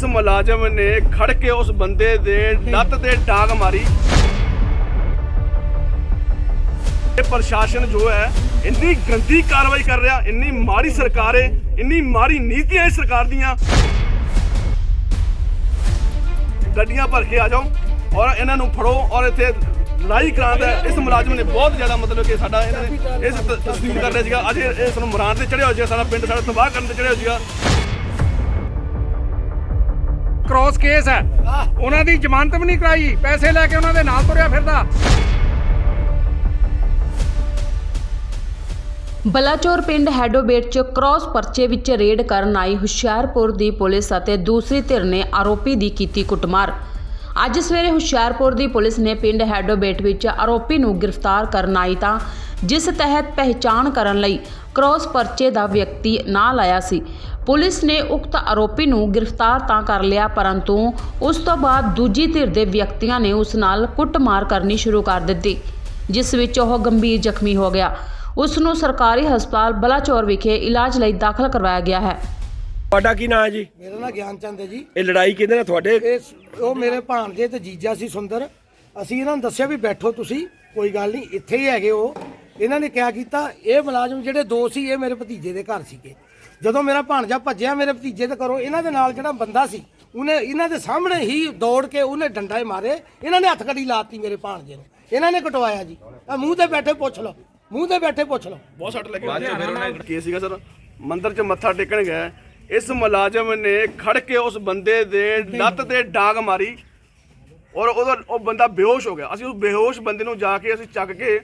ਇਸ ਮੁਲਾਜ਼ਮ ਨੇ ਖੜ ਕੇ ਉਸ ਬੰਦੇ ਦੇ ਲੱਤ ਤੇ ਡਾਂਗ ਮਾਰੀ। ਇਹ ਪ੍ਰਸ਼ਾਸਨ ਜੋ ਹੈ ਇੰਨੀ ਗੰਦੀ ਕਾਰਵਾਈ ਕਰ ਰਿਹਾ ਇੰਨੀ ਮਾੜੀ ਸਰਕਾਰ ਹੈ ਇੰਨੀ ਮਾੜੀ ਨੀਤੀਆਂ ਇਸ ਸਰਕਾਰ ਦੀਆਂ। ਗੱਡੀਆਂ ਭਰ ਕੇ ਆ ਜਾਓ ਔਰ ਇਹਨਾਂ ਨੂੰ ਫੜੋ ਔਰ ਇੱਥੇ ਲੜਾਈ ਕਰਾਉਂਦਾ ਇਸ ਮੁਲਾਜ਼ਮ ਨੇ ਬਹੁਤ ਜ਼ਿਆਦਾ ਮਤਲਬ ਕਿ ਸਾਡਾ ਇਹਨਾਂ ਨੇ ਇਸ ਤਸਦੀਕ ਕਰ ਰਿਹਾ ਸੀਗਾ। ਅੱਜ ਇਹ ਇਸ ਨੂੰ ਮਰਾਨ ਤੇ ਚੜਿਆ ਹੋ ਸੀਗਾ ਸਾਡਾ ਪਿੰਡ ਸਾਡਾ ਤਬਾਹ ਕਰਨ ਤੇ ਚੜਿਆ ਹੋ ਸੀਗਾ। ਕ੍ਰੋਸ ਕੇਸ ਹੈ। ਉਹਨਾਂ ਦੀ ਜ਼ਮਾਨਤ ਵੀ ਨਹੀਂ ਕਰਾਈ। ਪੈਸੇ ਲੈ ਕੇ ਉਹਨਾਂ ਦੇ ਨਾਲ ਤੁਰਿਆ ਫਿਰਦਾ। ਬਲਾਚੌਰ ਪਿੰਡ ਹੈਡੋਬੇਟ ਚ ਕ੍ਰਾਸ ਪਰਚੇ ਵਿੱਚ ਰੇਡ ਕਰਨ ਆਈ ਹੁਸ਼ਿਆਰਪੁਰ ਦੀ ਪੁਲਿਸ ਅਤੇ ਦੂਸਰੀ ਧਿਰ ਨੇ ਆਰੋਪੀ ਦੀ ਕੀਤੀ ਕੁੱਟਮਾਰ। ਅੱਜ ਸਵੇਰੇ ਹੁਸ਼ਿਆਰਪੁਰ ਦੀ ਪੁਲਿਸ ਨੇ ਪਿੰਡ ਹੈਡੋਬੇਟ ਵਿੱਚ ਆਰੋਪੀ ਨੂੰ ਗ੍ਰਿਫਤਾਰ ਕਰਨ ਆਈ ਤਾਂ, ਜਿਸ ਤਹਿਤ ਪਹਿਚਾਣ ਕਰਨ ਲਈ ਕ੍ਰਾਸ ਪਰਚੇ ਦਾ ਵਿਅਕਤੀ ਨਾਲ ਆਇਆ ਸੀ। ਪੁਲਿਸ ਨੇ ਉਕਤ ਆਰੋਪੀ ਨੂੰ ਗ੍ਰਿਫਤਾਰ ਤਾਂ ਕਰ ਲਿਆ ਪਰੰਤੂ ਉਸ ਤੋਂ ਬਾਅਦ ਦੂਜੀ ਧਿਰ ਦੇ ਵਿਅਕਤੀਆਂ ਨੇ ਉਸ ਨਾਲ ਕੁੱਟਮਾਰ ਕਰਨੀ ਸ਼ੁਰੂ ਕਰ ਦਿੱਤੀ ਜਿਸ ਵਿੱਚ ਉਹ ਗੰਭੀਰ ਜ਼ਖਮੀ ਹੋ ਗਿਆ। ਉਸ ਨੂੰ ਸਰਕਾਰੀ ਹਸਪਤਾਲ ਬਲਾਚੌਰ ਵਿਖੇ ਇਲਾਜ ਲਈ ਦਾਖਲ ਕਰਵਾਇਆ ਗਿਆ ਹੈ। ਤੁਹਾਡਾ ਕੀ ਨਾਮ ਹੈ ਜੀ? ਮੇਰਾ ਨਾਂ ਗਿਆਨ ਚੰਦ ਹੈ ਜੀ। ਇਹ ਲੜਾਈ ਕਿਹਦੇ ਨਾਲ? ਤੁਹਾਡੇ ਇਹ ਸ- ਉਹ ਮੇਰੇ ਭਾਣਜੇ ਤੇ ਜੀਜਾ ਸੀ ਸੁੰਦਰ। ਅਸੀਂ ਇਹਨਾਂ ਨੂੰ ਦੱਸਿਆ ਵੀ ਬੈਠੋ ਤੁਸੀਂ ਕੋਈ ਗੱਲ ਨਹੀਂ ਇੱਥੇ ਹੀ ਹੈਗੇ ਉਹ। ਇਹਨਾਂ ਨੇ ਕਿਆ ਕੀਤਾ ਇਹ ਮੁਲਾਜ਼ਮ ਜਿਹੜੇ ਦੋ ਸੀ ਇਹ ਮੇਰੇ ਭਤੀਜੇ ਦੇ ਘਰ ਸੀਗੇ। ਜਦੋਂ ਮੇਰਾ ਭਾਣਜਾ ਭੱਜਿਆ ਮੇਰੇ ਭਤੀਜੇ ਦੇ ਘਰੋਂ ਇਹਨਾਂ ਦੇ ਨਾਲ ਜਿਹੜਾ ਬੰਦਾ ਸੀ ਉਹਨੇ ਇਹਨਾਂ ਦੇ ਸਾਹਮਣੇ ਹੀ ਦੌੜ ਕੇ ਉਹਨੇ ਡੰਡਾ ਮਾਰੇ ਇਹਨਾਂ ਨੇ ਹੱਥ ਕੜੀ ਲਾਤੀ ਮੇਰੇ ਭਾਣਜੇ ਨੂੰ। ਇਹਨਾਂ ਨੇ ਕਟਵਾਇਆ ਜੀ। ਆ ਮੂੰਹ ਤੇ ਬੈਠੇ ਪੁੱਛ ਲਓ ਮੂੰਹ ਤੇ ਬੈਠੇ ਪੁੱਛ ਲਓ। ਬਹੁਤ ਸੱਟ ਲੱਗੀ। ਬਾਅਦ ਫਿਰ ਉਹਨਾਂ ਕੀ ਸੀਗਾ ਸਰ? ਮੰਦਿਰ 'ਚ ਮੱਥਾ ਟੇਕਣ ਗਏ ਇਸ ਮੁਲਾਜ਼ਮ ਨੇ ਖੜ ਕੇ ਉਸ ਬੰਦੇ ਦੇ ਲੱਤ ਤੇ ਡਾਂਗ ਮਾਰੀ ਔਰ ਉਹਦਾ ਉਹ ਬੰਦਾ ਬੇਹੋਸ਼ ਹੋ ਗਿਆ। ਅਸੀਂ ਉਸ ਬੇਹੋਸ਼ ਬੰਦੇ ਨੂੰ ਜਾ ਕੇ ਅਸੀਂ ਚੱਕ ਕੇ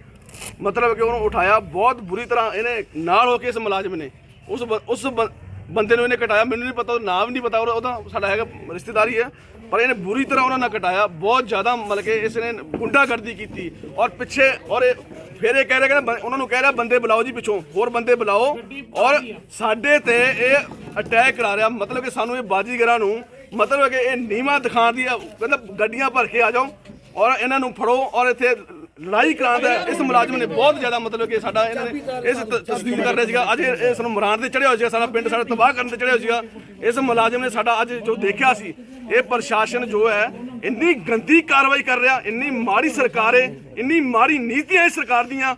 ਮਤਲਬ ਕਿ ਉਹਨੂੰ ਉਠਾਇਆ ਬਹੁਤ ਬੁਰੀ ਤਰ੍ਹਾਂ ਇਹਨੇ ਨਾਲ ਹੋ ਕੇ ਇਸ ਮੁਲਾਜ਼ਮ ਨੇ। ਉਸ ਉਸ ਬੰਦੇ ਨੂੰ ਇਹਨੇ ਕਟਾਇਆ ਮੈਨੂੰ ਨਹੀਂ ਪਤਾ ਉਹਦਾ ਨਾਮ ਨਹੀਂ ਪਤਾ ਉਹਦਾ ਸਾਡਾ ਹੈਗਾ ਰਿਸ਼ਤੇਦਾਰੀ ਹੈ ਪਰ ਇਹਨੇ ਬੁਰੀ ਤਰ੍ਹਾਂ ਉਹਨਾਂ ਨਾਲ ਕਟਾਇਆ ਬਹੁਤ ਜ਼ਿਆਦਾ ਮਤਲਬ ਕਿ ਇਸ ਨੇ ਗੁੰਡਾਗਰਦੀ ਕੀਤੀ ਔਰ ਪਿੱਛੇ ਔਰ ਇਹ ਫਿਰ ਇਹ ਕਹਿ ਰਿਹਾ ਕਿ ਉਹਨਾਂ ਨੂੰ ਕਹਿ ਰਿਹਾ ਬੰਦੇ ਬੁਲਾਓ ਜੀ ਪਿੱਛੋਂ ਹੋਰ ਬੰਦੇ ਬੁਲਾਓ। ਔਰ ਸਾਡੇ ਤੇ ਇਹ ਅਟੈਕ ਕਰਾ ਰਿਹਾ ਮਤਲਬ ਕਿ ਸਾਨੂੰ ਇਹ ਬਾਜੀਗਰਾਂ ਨੂੰ ਮਤਲਬ ਕਿ ਇਹ ਨੀਵਾ ਦਿਖਾਉਣ ਦੀ ਕਹਿੰਦਾ ਗੱਡੀਆਂ ਭਰ ਕੇ ਆ ਜਾਓ ਔਰ ਇਹਨਾਂ ਨੂੰ ਫੜੋ ਔਰ ਇੱਥੇ ਲੜਾਈ ਕਰਾਉਂਦਾ ਇਸ ਮੁਲਾਜ਼ਮ ਨੇ ਬਹੁਤ ਜ਼ਿਆਦਾ ਮਤਲਬ ਕਿ ਸਾਡਾ ਇਹਨਾਂ ਨੇ ਇਸ ਤਸਦੀਕ ਕਰ ਰਿਹਾ ਸੀਗਾ। ਅੱਜ ਇਹ ਇਸ ਨੂੰ ਮਰਾਨ ਤੇ ਚੜਿਆ ਹੋ ਸੀਗਾ ਸਾਡਾ ਪਿੰਡ ਸਾਡਾ ਤਬਾਹ ਕਰਨ ਤੇ ਚੜਿਆ ਹੋ ਸੀਗਾ। ਇਸ ਮੁਲਾਜ਼ਮ ਨੇ ਸਾਡਾ ਅੱਜ ਜੋ ਦੇਖਿਆ ਸੀ ਇਹ ਪ੍ਰਸ਼ਾਸਨ ਜੋ ਹੈ ਇੰਨੀ ਗੰਦੀ ਕਾਰਵਾਈ ਕਰ ਰਿਹਾ ਇੰਨੀ ਮਾੜੀ ਸਰਕਾਰ ਹੈ ਇੰਨੀ ਮਾੜੀ ਨੀਤੀਆਂ ਇਸ ਸਰਕਾਰ ਦੀਆਂ।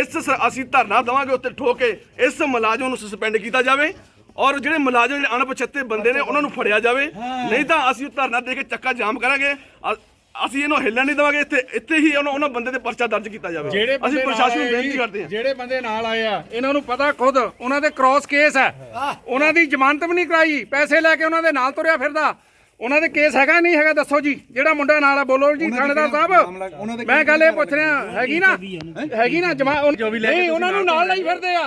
ਇਸ ਅਸੀਂ ਧਰਨਾ ਦੇਵਾਂਗੇ ਉੱਤੇ ਠੋਕ ਕੇ ਇਸ ਮੁਲਾਜ਼ਮ ਨੂੰ ਸਸਪੈਂਡ ਕੀਤਾ ਜਾਵੇ ਔਰ ਜਿਹੜੇ ਮੁਲਾਜ਼ਮ ਜਿਹੜੇ ਅਣਪਛਾਤੇ ਬੰਦੇ ਨੇ ਉਹਨਾਂ ਨੂੰ ਫੜਿਆ ਜਾਵੇ। ਨਹੀਂ ਤਾਂ ਅਸੀਂ ਧਰਨਾ ਦੇ ਕੇ ਚੱਕਾ ਜਾਮ ਕਰਾਂਗੇ। ਅਸੀਂ ਇਹਨੂੰ ਹਿੱਲਣ ਨਹੀਂ ਦੇਵਾਂਗੇ ਇੱਥੇ ਇੱਥੇ ਹੀ ਉਹਨਾਂ ਉਹਨਾਂ ਬੰਦੇ ਦੇ ਪਰਚਾ ਦਰਜ ਕੀਤਾ ਜਾਵੇ। ਜਿਹੜੇ ਅਸੀਂ ਬੰਦੇ ਪ੍ਰਸ਼ਾਸਨ ਨੂੰ ਨਾਲ ਆਏ ਬੇਨਤੀ ਜੀ, ਕਰਦੇ ਹਾਂ। ਜਿਹੜੇ ਬੰਦੇ ਨਾਲ ਆਏ ਆ ਇਹਨਾਂ ਨੂੰ ਪਤਾ ਖੁਦ ਉਹਨਾਂ ਦੇ ਕ੍ਰੋਸ ਕੇਸ ਹੈ। ਉਹਨਾਂ ਦੀ ਜ਼ਮਾਨਤ ਵੀ ਨਹੀਂ ਕਰਾਈ ਪੈਸੇ ਲੈ ਕੇ ਉਹਨਾਂ ਦੇ ਨਾਲ ਤੁਰਿਆ ਫਿਰਦਾ। ਉਹਨਾਂ ਦੇ ਕੇਸ ਹੈਗਾ ਨਹੀਂ ਹੈਗਾ ਦੱਸੋ ਜੀ। ਜਿਹੜਾ ਮੁੰਡਾ ਨਾਲ ਆ ਬੋਲੋ ਜੀ ਥਾਣੇਦਾਰ ਸਾਹਿਬ। ਮੈਂ ਗੱਲ ਇਹ ਪੁੱਛ ਰਿਹਾ ਹੈਗੀ ਨਾ? ਹੈਗੀ ਨਾ ਜਮਾ ਨਹੀਂ ਉਹਨਾਂ ਨੂੰ ਨਾਲ ਲਈ ਫਿਰਦੇ ਆ।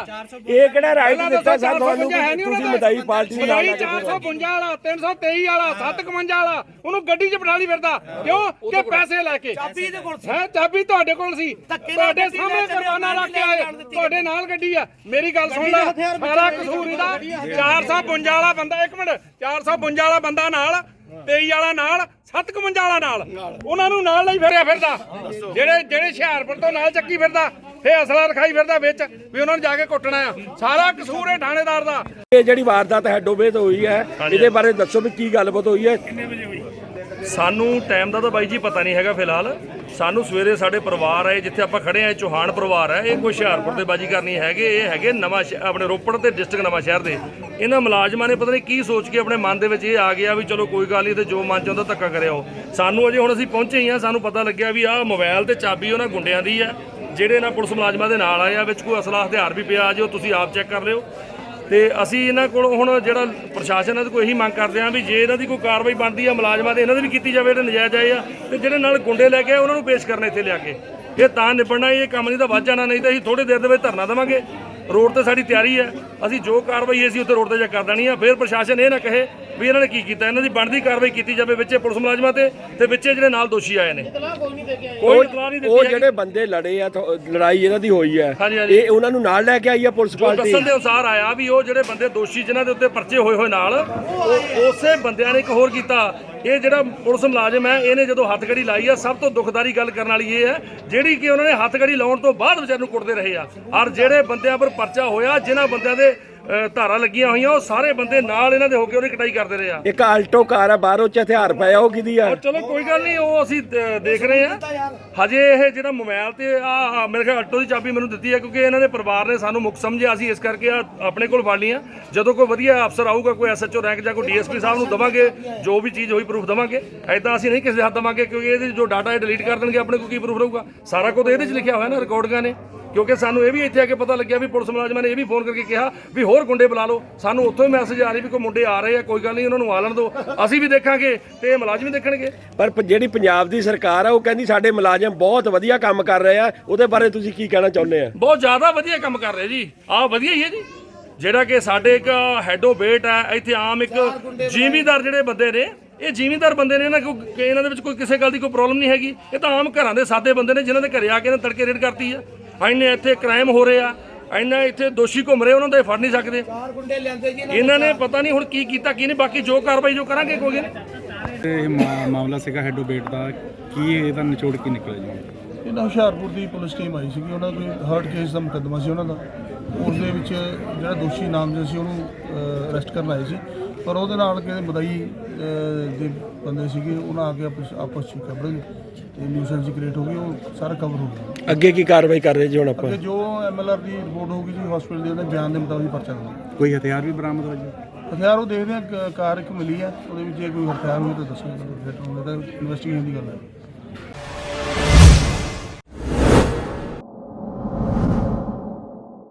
ਇਹ ਕਿਹੜਾ ਰਾਈਟ ਦਿੱਤਾ ਦੱਸੋ ਸਾ ਤੁਹਾਨੂੰ 452 ਹੈ ਨਹੀਂ ਤੁਸੀਂ ਉਹਨਾਂ ਮਦਾਈ ਪਾਰਟੀ ਨੂੰ ਨਾਲ ਮਦਾਈ ਲੈ ਕੇ 452 ਵਾਲਾ 323 ਵਾਲਾ 751 ਵਾਲਾ ਉਹਨੂੰ ਗੱਡੀ 'ਚ ਬਿਠਾ ਲਈ ਫਿਰਦਾ। ਕਿਉਂ? ਕਿ ਪੈਸੇ ਲੈ ਕੇ। ਚਾਬੀ ਦੇ ਕੋਲ ਹੈ ਚਾਬੀ ਤੁਹਾਡੇ ਕੋਲ ਸੀ। ਤੁਹਾਡੇ ਸਾਹਮਣੇ ਕਰਵਾਨਾ ਰੱਖ ਕੇ ਆਏ। ਤੁਹਾਡੇ ਨਾਲ ਗੱਡੀ ਆ। ਮੇਰੀ ਗੱਲ ਸੁਣ ਲੈ। ਸਾਰਾ ਕਸੂਰ ਇਹਦਾ। 452 ਵਾਲਾ ਬੰਦਾ ਇੱਕ ਮਿੰਟ। 452 ਵਾਲਾ ਬੰਦਾ ਨਾਲ 23 ਵਾਲਾ ਨਾਲ 751 ਵਾਲਾ ਨਾਲ। ਉਹਨਾਂ ਨੂੰ ਨਾਲ ਲਈ ਫਿਰਿਆ ਫਿਰਦਾ। ਜਿਹੜੇ ਜਿਹੜੇ ਹੁਸ਼ਿਆਰਪੁਰ ਤੋਂ ਨਾਲ ਚੱਕੀ ਫਿਰਦਾ ਫੇ ਅਸਲਾ ਰਖਾਈ ਫਿਰਦਾ ਵਿੱਚ ਵੀ ਉਹਨਾਂ ਨੂੰ ਜਾ ਕੇ ਕੁੱਟਣਾ ਆ। ਸਾਰਾ ਕਸੂਰ ਹੈ ਥਾਣੇਦਾਰ ਦਾ। ਇਹ ਜਿਹੜੀ ਵਾਰਦਾਤ ਹੈਡੋਵੇ ਤੋਂ ਹੋਈ ਹੈ ਇਹਦੇ ਬਾਰੇ ਦੱਸੋ ਵੀ ਕੀ ਗੱਲਬਾਤ ਹੋਈ ਹੈ। ਸਾਨੂੰ ਟਾਈਮ ਦਾ ਤਾਂ ਬਾਈ ਜੀ ਪਤਾ ਨਹੀਂ ਹੈਗਾ ਫਿਲਹਾਲ। ਸਾਨੂੰ ਸਵੇਰੇ ਸਾਡੇ ਪਰਿਵਾਰ ਆਏ, ਜਿੱਥੇ ਆਪਾਂ ਖੜੇ ਆ ਇਹ ਚੌਹਾਨ ਪਰਿਵਾਰ ਹੈ। ਇਹ ਕੋਈ ਹੁਸ਼ਿਆਰਪੁਰ ਦੇ ਬਾਜੀ ਕਰਨੀ ਹੈਗੇ। ਇਹ ਹੈਗੇ ਨਵਾਂ ਸ਼ਹਿ- ਆਪਣੇ ਰੋਪੜ ਤੇ ਡਿਸਟ੍ਰਿਕਟ ਨਵਾਂ ਸ਼ਹਿਰ ਦੇ। ਇਹਨਾਂ ਮੁਲਾਜ਼ਮਾਂ ਨੇ ਪਤਾ ਨਹੀਂ ਕੀ ਸੋਚ ਕੇ ਆਪਣੇ ਮਨ ਦੇ ਵਿੱਚ ਇਹ ਆ ਗਿਆ ਵੀ ਚਲੋ ਕੋਈ ਗੱਲ ਨਹੀਂ, ਤੇ ਜੋ ਮਨ ਚ ਆਉਂਦਾ ਧੱਕਾ ਕਰਿਓ ਸਾਨੂੰ ਅਜੇ ਹੁਣ ਅਸੀਂ ਪਹੁੰਚੇ ਹੀ ਆ ਸਾਨੂੰ ਪਤਾ ਲੱਗਿਆ ਵੀ ਆਹ ਮੋਬਾਈਲ ਤੇ ਚਾਬੀ ਉਹਨਾਂ ਗੁੰਡਿਆਂ ਦੀ ਆ ਜਿਹੜੇ ਇਹਨਾਂ ਪੁਲਿਸ ਮੁਲਾਜ਼ਮਾਂ ਦੇ ਨਾਲ ਆਏ ਆ, ਵਿੱਚ ਕੋਈ ਅਸਲਾ ਹਥਿਆਰ ਵੀ ਪਿਆ, ਜੋ ਤੁਸੀਂ ਆਪ ਚੈੱਕ ਕਰ ਲਿਓ। ਤੇ ਅਸੀਂ ਇਹਨਾਂ ਕੋਲ ਹੁਣ ਜਿਹੜਾ ਪ੍ਰਸ਼ਾਸਨ ਹੈ ਤੇ ਇਹੀ ਮੰਗ ਕਰਦੇ ਆ ਵੀ ਜੇ ਇਹਨਾਂ ਦੀ ਕੋਈ ਕਾਰਵਾਈ ਬਣਦੀ ਆ, ਮੁਲਾਜ਼ਮਾਂ ਦੇ, ਇਹਨਾਂ ਦੀ ਵੀ ਕੀਤੀ ਜਾਵੇ, ਜਿਹੜੇ ਨਜਾਇਜ਼ ਆਏ ਆ, ਤੇ ਜਿਹੜੇ ਨਾਲ ਗੁੰਡੇ ਲੈ ਕੇ ਆਏ, ਉਹਨਾਂ ਨੂੰ ਪੇਸ਼ ਕਰਨਾ ਇੱਥੇ ਲਿਆ ਕੇ। ਇਹ ਤਾਂ ਨਿਬੜਨਾ ਇਹ ਕੰਮ ਨਹੀਂ ਤਾਂ ਵੱਧ ਜਾਣਾ, ਨਹੀਂ ਤਾਂ ਅਸੀਂ ਥੋੜੇ ਦੇਰ ਦੇ ਵਿੱਚ ਧਰਨਾ ਦੇਵਾਂਗੇ। ਰੋਡ ਤੇ ਸਾਡੀ ਤਿਆਰੀ ਹੈ। ਅਸੀਂ ਜੋ ਕਾਰਵਾਈ ਅਸੀਂ ਉੱਥੇ ਰੋਡ ਤੇ ਜਾ ਕਰ ਦੇਣੀ ਆ, ਫਿਰ ਪ੍ਰਸ਼ਾਸਨ ਇਹ ਨਾ ਕਹੇ ਵੀ ਇਹਨਾਂ ਨੇ ਕੀ ਕੀਤਾ? ਇਹਨਾਂ ਦੀ ਬਣਦੀ ਕਾਰਵਾਈ ਕੀਤੀ ਜਾਵੇ ਵਿੱਚੇ ਪੁਲਿਸ ਮੁਲਾਜ਼ਮਾਂ ਤੇ ਤੇ ਵਿੱਚੇ ਜਿਹੜੇ ਨਾਲ ਦੋਸ਼ੀ ਆਏ ਨੇ। ਕੋਈ ਇਤਲਾਹ ਨਹੀਂ ਦਿੱਤੀ ਉਹ। ਜਿਹੜੇ ਬੰਦੇ ਲੜੇ ਆ ਥੋ- ਲੜਾਈ ਇਹਨਾਂ ਦੀ ਹੋਈ ਹੈ। ਹਾਂਜੀ, ਹਾਂਜੀ। ਇਹ ਉਹਨਾਂ ਨੂੰ ਨਾਲ ਲੈ ਕੇ ਆਈ ਹੈ ਪੁਲਿਸ ਪਾਰਟੀ। ਦੱਸਣ ਦੇ ਅਨੁਸਾਰ ਆਇਆ ਵੀ ਉਹ ਜਿਹੜੇ ਬੰਦੇ ਦੋਸ਼ੀ ਜਿਨ੍ਹਾਂ ਦੇ ਉੱਤੇ ਪਰਚੇ ਹੋਏ ਹੋਏ ਨਾਲ ਉਹ ਉਸੇ ਬੰਦਿਆਂ ਨੇ ਇੱਕ ਹੋਰ ਕੀਤਾ। ਇਹ ਜਿਹੜਾ ਪੁਲਿਸ ਮੁਲਾਜ਼ਮ ਹੈ ਇਹਨੇ ਜਦੋਂ ਹੱਥਕੜੀ ਲਾਈ ਆ ਸਭ ਤੋਂ ਦੁਖਦਾਰੀ ਗੱਲ ਕਰਨ ਵਾਲੀ ਇਹ ਹੈ ਜਿਹੜੀ ਕਿ ਉਹਨਾਂ ਨੇ ਹੱਥਕੜੀ ਲਾਉਣ ਤੋਂ ਬਾਅਦ ਵਿਚਾਰ ਨੂੰ ਕੁੱਟਦੇ ਰਹੇ ਆ। ਔਰ ਜਿਹੜੇ ਬੰਦਿਆਂ ਪਰ ਪਰਚਾ ਹੋਇਆ ਜਿਨ੍ਹਾਂ ਬੰਦਿਆਂ ਦੇ ਧਾਰਾ ਲੱਗੀਆਂ ਹੋਈਆਂ ਉਹ ਸਾਰੇ ਬੰਦੇ ਨਾਲ ਇਹਨਾਂ ਦੇ ਹੋ ਕੇ ਉਹਦੀ ਕਟਾਈ ਕਰਦੇ ਰਹੇ ਆ। ਇੱਕ ਆਲਟੋ ਕਾਰ ਆ ਬਾਹਰੋਂ ਚ ਹਥਿਆਰ ਪਿਆ ਉਹ ਕਿਹਦੀ ਆ? ਚਲੋ ਕੋਈ ਗੱਲ ਨਹੀਂ ਉਹ ਅਸੀਂ ਦੇਖ ਰਹੇ ਆ। ਹਜੇ ਇਹ ਜਿਹੜਾ ਮੋਬਾਈਲ ਤੇ ਆ ਮੇਰੇ ਖਿਆਲ ਆਟੋ ਦੀ ਚਾਬੀ ਮੈਨੂੰ ਦਿੱਤੀ ਹੈ ਕਿਉਂਕਿ ਇਹਨਾਂ ਦੇ ਪਰਿਵਾਰ ਨੇ ਸਾਨੂੰ ਮੁੱਖ ਸਮਝਿਆ ਅਸੀਂ ਇਸ ਕਰਕੇ ਆ ਆਪਣੇ ਕੋਲ ਫੜ ਲਈਆਂ। ਜਦੋਂ ਕੋਈ ਵਧੀਆ ਅਫਸਰ ਆਊਗਾ ਕੋਈ ਐਸਐਚਓ ਰੈਂਕ ਜਾਂ ਕੋਈ ਡੀਐਸਪੀ ਸਾਹਿਬ ਨੂੰ ਦਵਾਂਗੇ ਜੋ ਵੀ ਚੀਜ਼ ਹੋਈ ਪ੍ਰੂਫ ਦਵਾਂਗੇ। ਐਦਾਂ ਅਸੀਂ ਨਹੀਂ ਕਿਸੇ ਦੇ ਹੱਥ ਦਵਾਂਗੇ ਕਿਉਂਕਿ ਇਹਦੇ 'ਚ ਜੋ ਡਾਟਾ ਇਹ ਡਿਲੀਟ ਕਰ ਦੇਣਗੇ ਆਪਣੇ ਕੋਲ ਕੀ ਪ੍ਰੂਫ ਰਹੂਗਾ? ਸਾਰਾ ਕੁਝ ਇਹਦੇ 'ਚ ਲਿਖਿਆ ਹੋਇਆ ਨਾ ਰਿਕਾਰਡਿੰਗਾਂ ਨੇ। ਕਿਉਂਕਿ ਸਾਨੂੰ ਇਹ ਵੀ ਇੱਥੇ ਆ ਕੇ ਪਤਾ ਲੱਗਿਆ ਵੀ ਪੁਲਿਸ ਮੁਲਾਜ਼ਮਾਂ ਨੇ ਇਹ ਵੀ ਫੋਨ ਕਰਕੇ ਕਿਹਾ ਵੀ ਹੋਰ ਗੁੰਡੇ ਬੁਲਾ ਲਓ। ਸਾਨੂੰ ਉੱਥੋਂ ਹੀ ਮੈਸੇਜ ਆ ਰਹੀ ਵੀ ਕੋਈ ਮੁੰਡੇ ਆ ਰਹੇ ਆ ਕੋਈ ਗੱਲ ਨਹੀਂ ਉਹਨਾਂ ਨੂੰ ਆ ਲੈਣ ਦਿਓ। ਅਸੀਂ ਵੀ ਦੇਖਾਂਗੇ ਤੇ ਇਹ ਮੁਲਾਜ਼ਮ ਵੀ ਦੇਖਣਗੇ। ਪਰ ਪ- ਜਿਹੜੀ ਪੰਜਾਬ ਦੀ ਸਰਕਾਰ ਆ ਉਹ ਕਹਿੰਦੀ ਸਾਡੇ ਮੁਲਾਜ਼ਮ ਬਹੁਤ ਵਧੀਆ ਕੰਮ ਕਰ ਰਹੇ ਆ। ਉਹਦੇ ਬਾਰੇ ਤੁਸੀਂ ਕੀ ਕਹਿਣਾ ਚਾਹੁੰਦੇ ਆ? ਬਹੁਤ ਜ਼ਿਆਦਾ ਵਧੀਆ ਕੰਮ ਕਰ ਰਹੇ ਜੀ। ਆਹ ਵਧੀਆ ਹੀ ਹੈ ਜੀ। ਜਿਹੜਾ ਕਿ ਸਾਡੇ ਇੱਕ ਹੈਡੋ ਬੇਟ ਹੈ ਇੱਥੇ ਆਮ ਇੱਕ ਜ਼ਿਮੀਂਦਾਰ ਜਿਹੜੇ ਬੰਦੇ ਨੇ ਇਹ ਜ਼ਿਮੀਂਦਾਰ ਬੰਦੇ ਨੇ ਨਾ ਕੋਈ ਕਿ ਇਹਨਾਂ ਦੇ ਵਿੱਚ ਕੋਈ ਕਿਸੇ ਗੱਲ ਦੀ ਕੋਈ ਪ੍ਰੋਬਲਮ ਨਹੀਂ ਹੈਗੀ। ਇਹ ਤਾਂ ਆਮ ਘਰਾਂ ਦੇ ਸਾਦੇ ਬੰਦੇ ਨੇ ਜਿਨ੍ਹਾਂ ਦੇ ਘਰੇ ਆ ਕੇ ਇਹਨਾਂ ਤੜਕੇ ਰੇਡ ਕਰਤੀ ਆ। ਇੰਨੇ ਇੱਥੇ ਕ੍ਰਾਈਮ ਹੋ ਰਹੇ ਆ ਇੰਨਾ ਇੱਥੇ ਦੋਸ਼ੀ ਘੁੰਮ ਰਹੇ ਉਹਨਾਂ ਦੇ ਫੜ ਨਹੀਂ ਸਕਦੇ। ਚਾਰ ਗੁੰਡੇ ਲਿਆਂਦੇ ਜੀ ਇਹਨਾਂ ਨੇ ਪਤਾ ਨਹੀਂ ਹੁਣ ਕੀ ਕੀਤਾ ਕੀ ਨਹੀਂ ਬਾਕੀ ਜੋ ਕਾਰਵਾਈ ਜੋ ਕਰਾਂਗੇ ਕੋਈ ਨਹੀਂ। ਇਹ ਮਾਮਲਾ ਸੀਗਾ ਹੈਡੋਬੇਟ ਦਾ ਕੀ ਇਹਦਾ ਨਿਚੋੜ ਕੀ ਨਿਕਲਿਆ ਜੀ? ਇਹਨਾਂ ਹੁਸ਼ਿਆਰਪੁਰ ਦੀ ਪੁਲਿਸ ਟੀਮ ਆਈ ਸੀਗੀ ਉਹਨਾਂ ਕੋਈ ਹਰਟ ਕੇਸ ਦਾ ਮੁਕੱਦਮਾ ਸੀ ਉਹਨਾਂ ਦਾ। ਉਸ ਦੇ ਵਿੱਚ ਜਿਹੜਾ ਦੋਸ਼ੀ ਨਾਮਜ਼ਦ ਸੀ ਉਹਨੂੰ ਅਰੈਸਟ ਕਰਨ ਆਏ ਸੀ। ਪਰ ਉਹਦੇ ਨਾਲ ਕਿਹਦੇ ਮਦਈ ਦੇ ਬੰਦੇ ਸੀਗੇ ਉਹਨਾਂ ਆ ਕੇ ਆਪਸ ਆਪਸ ਵਿੱਚ ਖਬਰ ਤੇ ਨਿਊਸੈਂਸ ਕ੍ਰੀਏਟ ਹੋ ਗਈ ਉਹ ਸਾਰਾ ਕਵਰ ਹੋ ਗਿਆ। ਅੱਗੇ ਕੀ ਕਾਰਵਾਈ ਕਰ ਰਹੇ ਜੀ ਹੁਣ ਆਪਾਂ? ਅੱਗੇ ਜੋ ਐਮਐਲਆਰ ਦੀ ਰਿਪੋਰਟ ਹੋਊਗੀ ਜੀ ਹਸਪੀਟਲ ਦੇ ਉਹਦੇ ਬਿਆਨ ਦੇ ਮੁਤਾਬਿਕ ਪਰਚਾ ਦੇਣਾ ਕੋਈ ਹਥਿਆਰ ਵੀ ਬਰਾਮਦ ਹੋਇਆ ਜੀ? ਹਥਿਆਰ ਉਹ ਦੇਖਦੇ ਆ ਕਾਰ ਇੱਕ ਮਿਲੀ ਆ ਉਹਦੇ ਵਿੱਚ ਜੇ ਕੋਈ ਹਥਿਆਰ ਹੋਵੇ ਤਾਂ ਦੱਸੋ ਫਿਰ ਉਹਦਾ ਇਨਵੈਸਟੀਗੇਸ਼ਨ ਦੀ ਗੱਲ ਹੈ।